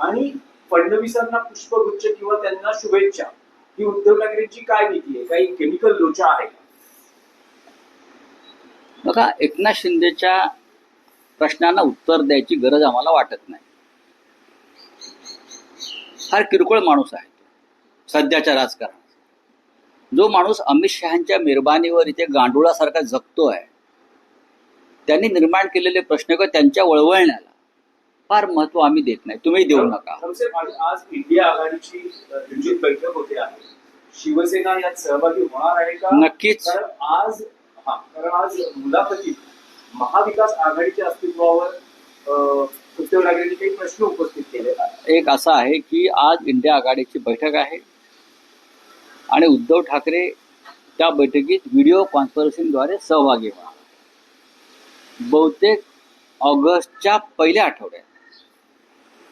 आणि फडणवीसांना पुष्पगुच्छ किंवा त्यांना शुभेच्छा. ही उद्धव ठाकरेंची काय नीती आहे? काही केमिकल लोचा आहे बघा एकनाथ शिंदेच्या प्रश्नांना उत्तर द्यायची गरज आम्हाला वाटत नाही. फार किरकोळ माणूस आहे सध्याच्या राजकारणात जो माणूस अमित शहाच्या मेहरबानीवर इथे गांडुळासारखा जगतो आहे त्यांनी निर्माण केलेले प्रश्न किंवा त्यांच्या वळवळण्याला फार महत्त्व आम्ही देत नाही. तुम्ही देऊ नका. आज इंडिया आघाडीची बैठक होते आहे शिवसेना यात सहभागी होणार आहे का? नक्कीच. आज हा कारण आज मुलाखतीत महाविकास आघाडीच्या अस्तित्वावर उद्धव ठाकरेंनी काही प्रश्न उपस्थित केले एक असं आहे की आज इंडिया आघाडीची बैठक आहे आणि उद्धव ठाकरे त्या बैठकीत व्हिडिओ कॉन्फरन्सिंगद्वारे सहभागी होणार. बहुतेक ऑगस्टच्या पहिल्या आठवड्यात.